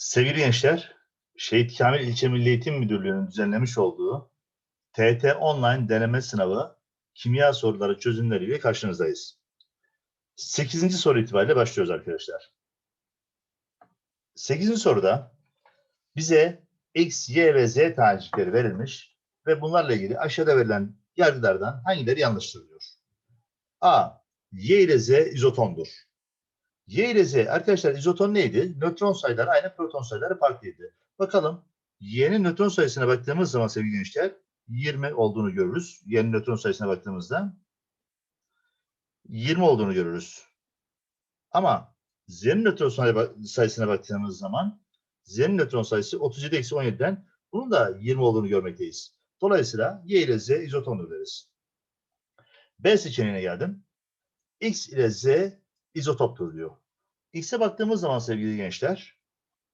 Sevgili gençler, Şehit Kamil İlçe Milli Eğitim Müdürlüğü'nün düzenlemiş olduğu TET Online deneme sınavı kimya soruları çözümleriyle karşınızdayız. 8. soru itibariyle başlıyoruz arkadaşlar. 8. soruda bize X, Y ve Z tanecikleri verilmiş ve bunlarla ilgili aşağıda verilen yargılardan hangileri yanlıştır diyor. A. Y ile Z izotondur. Y ile Z arkadaşlar izoton neydi? Nötron sayıları aynı proton sayıları farklıydı. Bakalım Y'nin nötron sayısına baktığımız zaman sevgili gençler 20 olduğunu görürüz. Y'nin nötron sayısına baktığımızda 20 olduğunu görürüz. Ama Z'nin nötron sayı- sayısına baktığımız zaman Z'nin nötron sayısı 37 eksi 17'den bunun da 20 olduğunu görmekteyiz. Dolayısıyla Y ile Z izotondur deriz. B seçeneğine geldim. X ile Z izotoptur diyor. X'e baktığımız zaman sevgili gençler,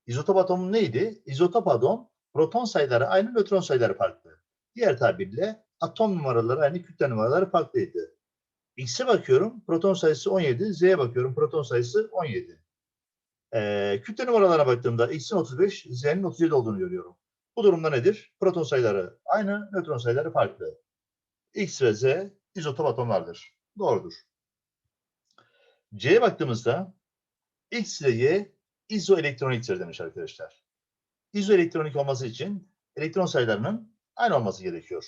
izotop atomu neydi? İzotop atom proton sayıları aynı, nötron sayıları farklı. Diğer tabirle atom numaraları aynı, kütle numaraları farklıydı. X'e bakıyorum, proton sayısı 17, Z'ye bakıyorum, proton sayısı 17. Ee, kütle numaralarına baktığımda X'in 35, Z'nin 37 olduğunu görüyorum. Bu durumda nedir? Proton sayıları aynı, nötron sayıları farklı. X ve Z izotop atomlardır. Doğrudur. C'ye baktığımızda X ile Y izoelektroniktir demiş arkadaşlar. İzoelektronik olması için elektron sayılarının aynı olması gerekiyor.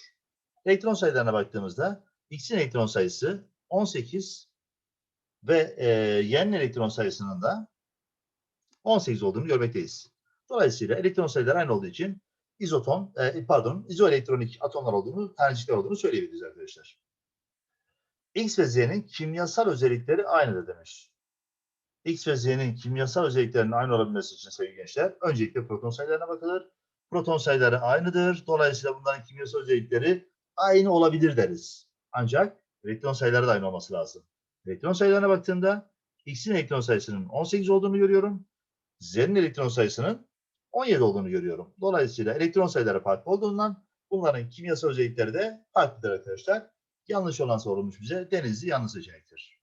Elektron sayılarına baktığımızda X'in elektron sayısı 18 ve e, Y'nin elektron sayısının da 18 olduğunu görmekteyiz. Dolayısıyla elektron sayıları aynı olduğu için izoton, e, pardon, izoelektronik atomlar olduğunu, tanecikler olduğunu söyleyebiliriz arkadaşlar. X ve Z'nin kimyasal özellikleri aynıdır demiş. X ve Z'nin kimyasal özelliklerinin aynı olabilmesi için sevgili gençler, öncelikle proton sayılarına bakılır. Proton sayıları aynıdır. Dolayısıyla bunların kimyasal özellikleri aynı olabilir deriz. Ancak elektron sayıları da aynı olması lazım. Elektron sayılarına baktığımda X'in elektron sayısının 18 olduğunu görüyorum. Z'nin elektron sayısının 17 olduğunu görüyorum. Dolayısıyla elektron sayıları farklı olduğundan bunların kimyasal özellikleri de farklıdır arkadaşlar. Yanlış olan sorulmuş bize. Denizli yanlış seçenektir.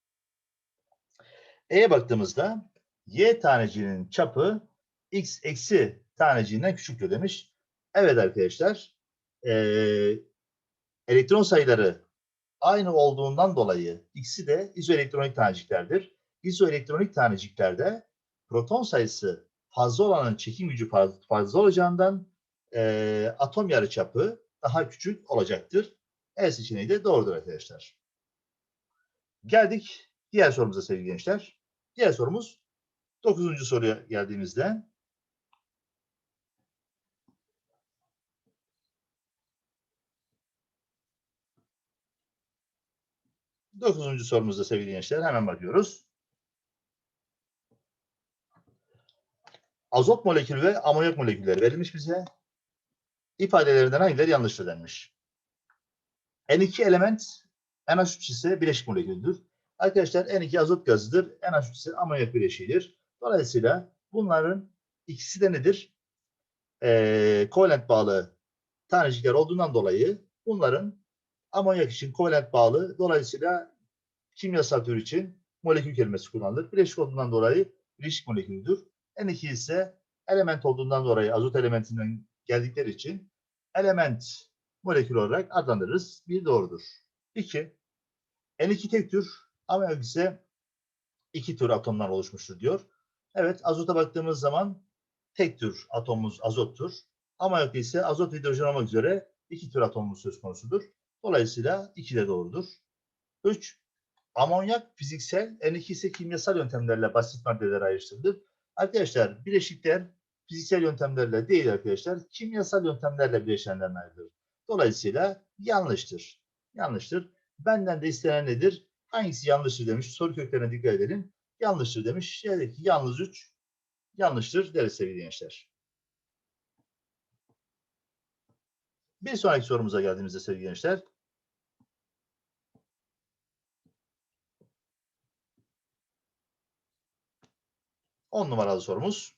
E'ye baktığımızda Y taneciğinin çapı X eksi taneciğinden küçüktür demiş. Evet arkadaşlar. eee, elektron sayıları aynı olduğundan dolayı ikisi de izoelektronik taneciklerdir. İzoelektronik taneciklerde proton sayısı fazla olanın çekim gücü faz- fazla olacağından eee, atom yarıçapı daha küçük olacaktır. E seçeneği de doğrudur arkadaşlar. Geldik diğer sorumuza sevgili gençler. Diğer sorumuz 9. soruya geldiğimizde Dokuzuncu sorumuzda sevgili gençler hemen bakıyoruz. Azot molekülü ve amonyak molekülleri verilmiş bize. İfadelerinden hangileri yanlıştır denmiş. N2 element NH3 ise bileşik moleküldür. Arkadaşlar N2 azot gazıdır. NH3 ise amonyak bileşiğidir. Dolayısıyla bunların ikisi de nedir? Ee, kovalent bağlı tanecikler olduğundan dolayı bunların amonyak için kovalent bağlı. Dolayısıyla kimyasal tür için molekül kelimesi kullanılır. Bileşik olduğundan dolayı bileşik moleküldür. N2 ise element olduğundan dolayı azot elementinden geldikleri için element molekül olarak adlandırırız. Bir doğrudur. İki, N2 tek tür, amonyak ise iki tür atomdan oluşmuştur diyor. Evet, azota baktığımız zaman tek tür atomumuz azottur. Amonyak ise azot hidrojen olmak üzere iki tür atomumuz söz konusudur. Dolayısıyla iki de doğrudur. Üç, amonyak fiziksel, N2 ise kimyasal yöntemlerle basit maddelere ayrıştırılır. Arkadaşlar bileşikler fiziksel yöntemlerle değil arkadaşlar, kimyasal yöntemlerle bileşenlerden ayrılır. Dolayısıyla yanlıştır. Yanlıştır. Benden de istenen nedir? Hangisi yanlıştır demiş. Soru köklerine dikkat edelim. Yanlıştır demiş. Şeydeki yalnız 3 yanlıştır deriz sevgili gençler. Bir sonraki sorumuza geldiğimizde sevgili gençler. On numaralı sorumuz.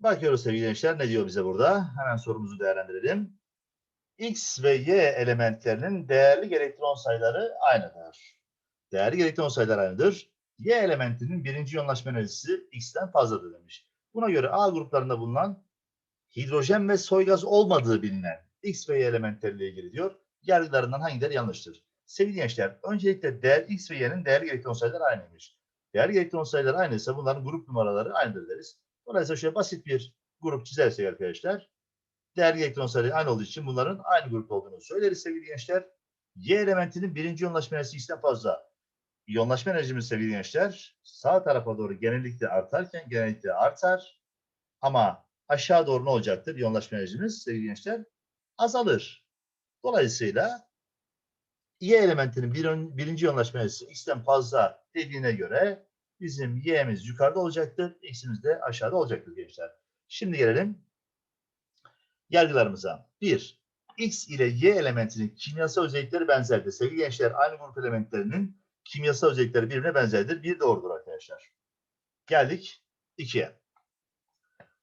Bakıyoruz sevgili gençler ne diyor bize burada? Hemen sorumuzu değerlendirelim. X ve Y elementlerinin değerli elektron sayıları aynıdır. Değerli elektron sayıları aynıdır. Y elementinin birinci yoğunlaşma enerjisi X'ten fazladır demiş. Buna göre A gruplarında bulunan hidrojen ve soy gaz olmadığı bilinen X ve Y elementleriyle ilgili diyor. Yargılarından hangileri yanlıştır? Sevgili gençler, öncelikle değer X ve Y'nin değerli elektron sayıları aynıymış. Değerli elektron sayıları aynıysa bunların grup numaraları aynıdır deriz. Dolayısıyla şöyle basit bir grup çizersek arkadaşlar, değerli elektron sayıları aynı olduğu için bunların aynı grupta olduğunu söyleriz sevgili gençler. Y elementinin birinci yoğunlaşma enerjisi X'ten fazla. İyonlaşma enerjimiz sevgili gençler sağ tarafa doğru genellikle artarken genellikle artar. Ama aşağı doğru ne olacaktır? İyonlaşma enerjimiz sevgili gençler azalır. Dolayısıyla Y elementinin bir, birinci yoğunlaşma enerjisi X'ten fazla dediğine göre bizim Y'miz yukarıda olacaktır. X'imiz de aşağıda olacaktır gençler. Şimdi gelelim yargılarımıza. 1. X ile Y elementinin kimyasal özellikleri benzerdir. Sevgili gençler aynı grup elementlerinin kimyasal özellikleri birbirine benzerdir. Bir doğrudur arkadaşlar. Geldik 2'ye.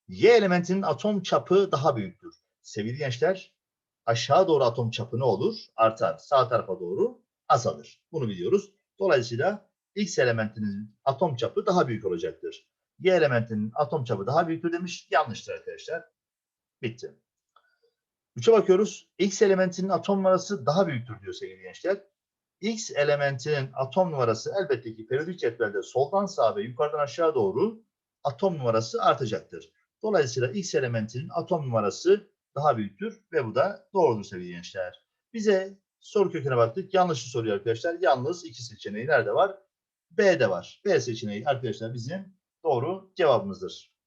Y elementinin atom çapı daha büyüktür. Sevgili gençler aşağı doğru atom çapı ne olur? Artar. Sağ tarafa doğru azalır. Bunu biliyoruz. Dolayısıyla X elementinin atom çapı daha büyük olacaktır. Y elementinin atom çapı daha büyüktür demiş. Yanlıştır arkadaşlar. Bitti. 3'e bakıyoruz. X elementinin atom numarası daha büyüktür diyor sevgili gençler. X elementinin atom numarası elbette ki periyodik cetvelde soldan sağa ve yukarıdan aşağı doğru atom numarası artacaktır. Dolayısıyla X elementinin atom numarası daha büyüktür ve bu da doğrudur sevgili gençler. Bize soru köküne baktık. Yanlışı soruyor arkadaşlar. Yalnız iki seçeneği nerede var? B'de var. B seçeneği arkadaşlar bizim doğru cevabımızdır.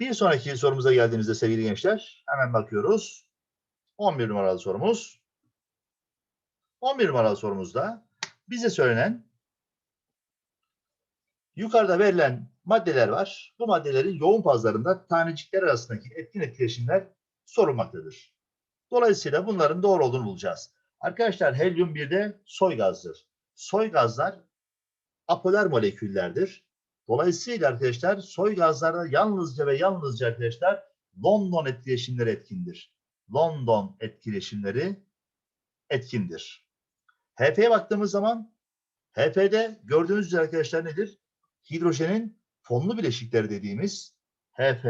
Bir sonraki sorumuza geldiğimizde sevgili gençler hemen bakıyoruz. 11 numaralı sorumuz. 11 numaralı sorumuzda bize söylenen yukarıda verilen maddeler var. Bu maddelerin yoğun fazlarında tanecikler arasındaki etkin etkileşimler sorulmaktadır. Dolayısıyla bunların doğru olduğunu bulacağız. Arkadaşlar helyum bir de soy gazdır. Soy gazlar apolar moleküllerdir. Dolayısıyla arkadaşlar soy gazlarda yalnızca ve yalnızca arkadaşlar London etkileşimleri etkindir. London etkileşimleri etkindir. HP'ye baktığımız zaman HP'de gördüğünüz üzere arkadaşlar nedir? Hidrojenin fonlu bileşikleri dediğimiz HP,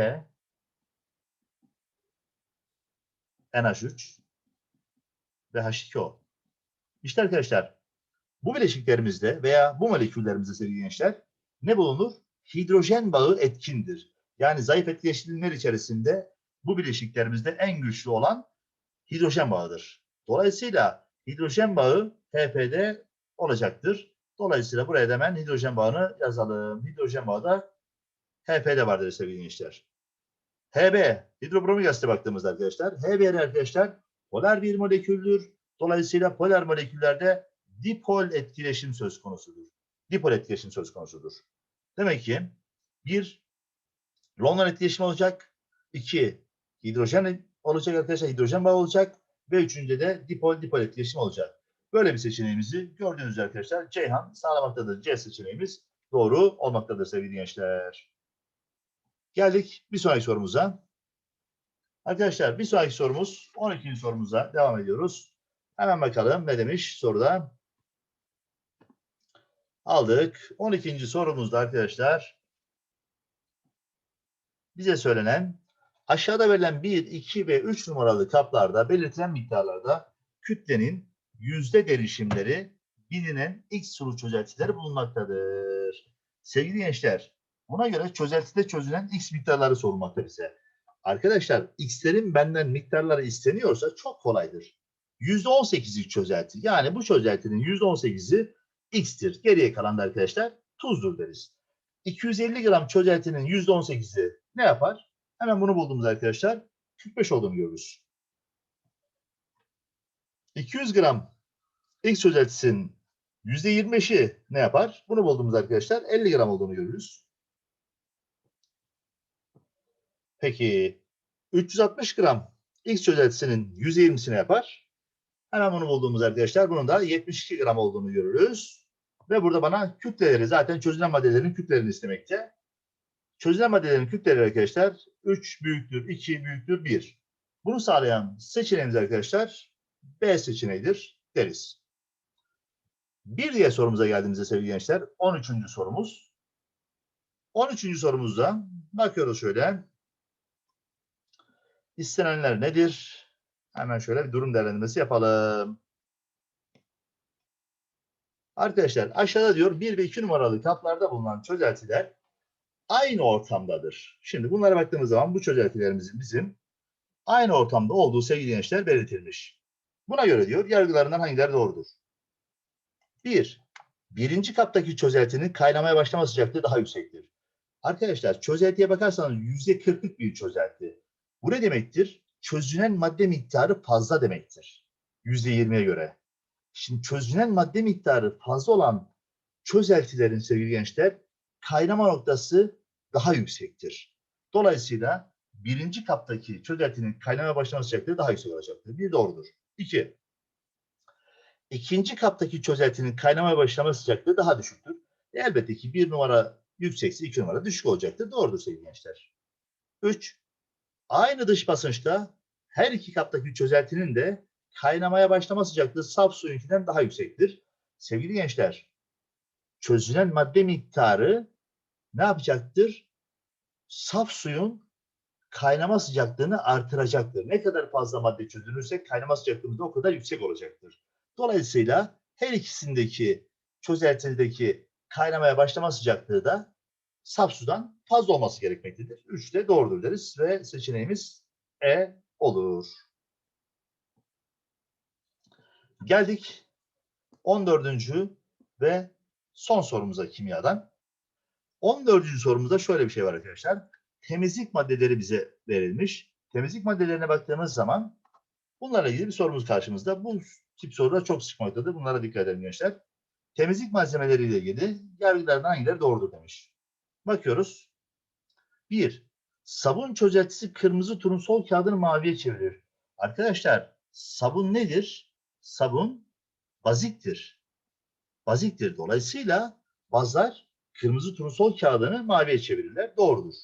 NH3 ve H2O. İşte arkadaşlar bu bileşiklerimizde veya bu moleküllerimizde sevgili gençler ne bulunur? Hidrojen bağı etkindir. Yani zayıf etkileşimler içerisinde bu bileşiklerimizde en güçlü olan hidrojen bağıdır. Dolayısıyla hidrojen bağı HP'de olacaktır. Dolayısıyla buraya da hemen hidrojen bağını yazalım. Hidrojen bağı da HP'de vardır sevgili gençler. HB, hidrobromik asite baktığımızda arkadaşlar. HB arkadaşlar polar bir moleküldür. Dolayısıyla polar moleküllerde dipol etkileşim söz konusudur. Dipol etkileşim söz konusudur. Demek ki bir London etkileşimi olacak. iki hidrojen olacak arkadaşlar. Hidrojen bağı olacak. Ve üçüncüde de dipol dipol etkileşim olacak. Böyle bir seçeneğimizi gördüğünüz üzere arkadaşlar Ceyhan sağlamaktadır. C seçeneğimiz doğru olmaktadır sevgili gençler. Geldik bir sonraki sorumuza. Arkadaşlar bir sonraki sorumuz 12. sorumuza devam ediyoruz. Hemen bakalım ne demiş soruda. Aldık. 12. sorumuzda arkadaşlar bize söylenen aşağıda verilen 1, 2 ve 3 numaralı kaplarda belirtilen miktarlarda kütlenin yüzde derişimleri bilinen X sulu çözeltileri bulunmaktadır. Sevgili gençler, buna göre çözeltide çözülen X miktarları sorulmakta bize. Arkadaşlar, X'lerin benden miktarları isteniyorsa çok kolaydır. %18'lik çözelti. Yani bu çözeltinin %18'i X'tir. Geriye kalan da arkadaşlar tuzdur deriz. 250 gram çözeltinin %18'i ne yapar? Hemen bunu bulduğumuz arkadaşlar 45 olduğunu görürüz. 200 gram X çözeltisinin %25'i ne yapar? Bunu bulduğumuz arkadaşlar 50 gram olduğunu görürüz. Peki 360 gram X çözeltisinin %20'si ne yapar? Hemen bunu bulduğumuz arkadaşlar bunun da 72 gram olduğunu görürüz. Ve burada bana kütleleri zaten çözülen maddelerin kütlelerini istemekte. Çözülen maddelerin kütleleri arkadaşlar 3 büyüktür, 2 büyüktür, 1. Bunu sağlayan seçeneğimiz arkadaşlar B seçeneğidir deriz. Bir diğer sorumuza geldiğimizde sevgili gençler 13. sorumuz. 13. sorumuzda bakıyoruz şöyle. İstenenler nedir? Hemen şöyle bir durum değerlendirmesi yapalım. Arkadaşlar aşağıda diyor 1 ve 2 numaralı kaplarda bulunan çözeltiler aynı ortamdadır. Şimdi bunlara baktığımız zaman bu çözeltilerimizin bizim aynı ortamda olduğu sevgili gençler belirtilmiş. Buna göre diyor yargılarından hangileri doğrudur? 1. Birinci kaptaki çözeltinin kaynamaya başlama sıcaklığı daha yüksektir. Arkadaşlar çözeltiye bakarsanız %40'lık bir çözelti. Bu ne demektir? Çözünen madde miktarı fazla demektir. %20'ye göre. Şimdi çözünen madde miktarı fazla olan çözeltilerin sevgili gençler kaynama noktası daha yüksektir. Dolayısıyla birinci kaptaki çözeltinin kaynamaya başlama sıcaklığı daha yüksek olacaktır. Bir doğrudur. İki. İkinci kaptaki çözeltinin kaynamaya başlama sıcaklığı daha düşüktür. E, elbette ki bir numara yüksekse iki numara düşük olacaktır. Doğrudur sevgili gençler. Üç. Aynı dış basınçta her iki kaptaki çözeltinin de kaynamaya başlama sıcaklığı saf suyunkinden daha yüksektir. Sevgili gençler, çözülen madde miktarı ne yapacaktır? Saf suyun kaynama sıcaklığını artıracaktır. Ne kadar fazla madde çözülürse kaynama sıcaklığımız da o kadar yüksek olacaktır. Dolayısıyla her ikisindeki çözeltideki kaynamaya başlama sıcaklığı da saf sudan fazla olması gerekmektedir. 3 de doğrudur deriz ve seçeneğimiz E olur. Geldik 14. ve son sorumuza kimyadan. 14. sorumuzda şöyle bir şey var arkadaşlar. Temizlik maddeleri bize verilmiş. Temizlik maddelerine baktığımız zaman bunlarla ilgili bir sorumuz karşımızda. Bu tip sorular çok çıkmaktadır. Bunlara dikkat edelim gençler. Temizlik malzemeleriyle ilgili yargılardan hangileri doğrudur demiş. Bakıyoruz. 1. Sabun çözeltisi kırmızı turunçol kağıdını maviye çevirir. Arkadaşlar sabun nedir? Sabun baziktir. Baziktir. Dolayısıyla bazlar kırmızı turunçol kağıdını maviye çevirirler. Doğrudur.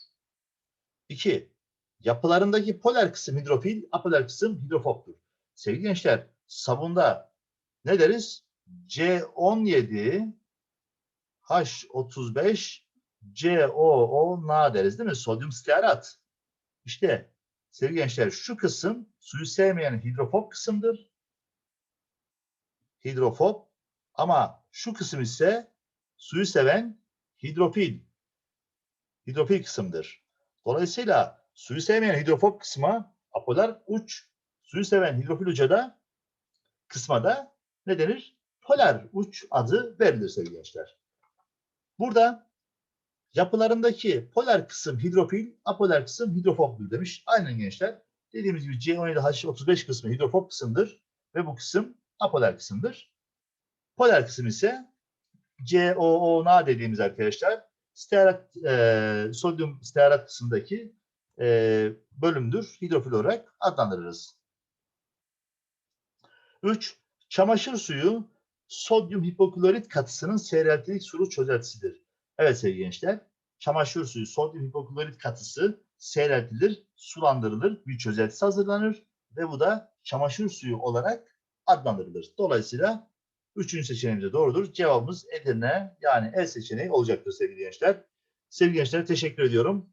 2. Yapılarındaki polar kısım hidrofil, apolar kısım hidrofobtur. Sevgili gençler, sabunda ne deriz? C17 H35 COO na deriz değil mi? Sodyum stearat. İşte sevgili gençler şu kısım suyu sevmeyen hidrofob kısımdır. Hidrofob ama şu kısım ise suyu seven hidrofil. Hidrofil kısımdır. Dolayısıyla suyu sevmeyen hidrofob kısma apolar uç, suyu seven hidrofil uca da kısma da ne denir? Polar uç adı verilir sevgili gençler. Burada yapılarındaki polar kısım hidrofil, apolar kısım hidrofobdur demiş. Aynen gençler. Dediğimiz gibi C17H35 kısmı hidrofob kısımdır ve bu kısım apolar kısımdır. Polar kısım ise COONA dediğimiz arkadaşlar stearat, e, sodyum stearat kısmındaki e, bölümdür. Hidrofil olarak adlandırırız. 3. Çamaşır suyu sodyum hipoklorit katısının seyreltilik sulu çözeltisidir. Evet sevgili gençler, çamaşır suyu sodyum hipoklorit katısı seyreltilir, sulandırılır, bir çözeltisi hazırlanır ve bu da çamaşır suyu olarak adlandırılır. Dolayısıyla üçüncü seçeneğimiz de doğrudur. Cevabımız Edirne yani E seçeneği olacaktır sevgili gençler. Sevgili gençler teşekkür ediyorum.